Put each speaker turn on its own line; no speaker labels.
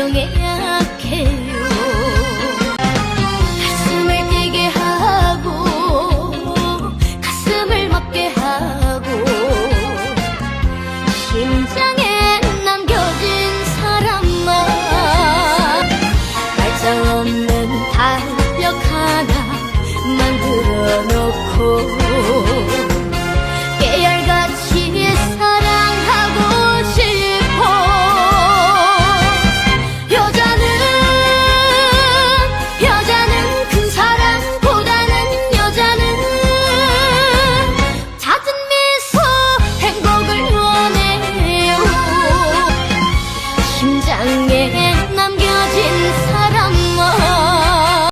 감정에 약해요. 가슴을 뛰게 하고 가슴을 맙게 하고 심장에 남겨진 사람만 말짱 없는 달력 하나 만들어 놓고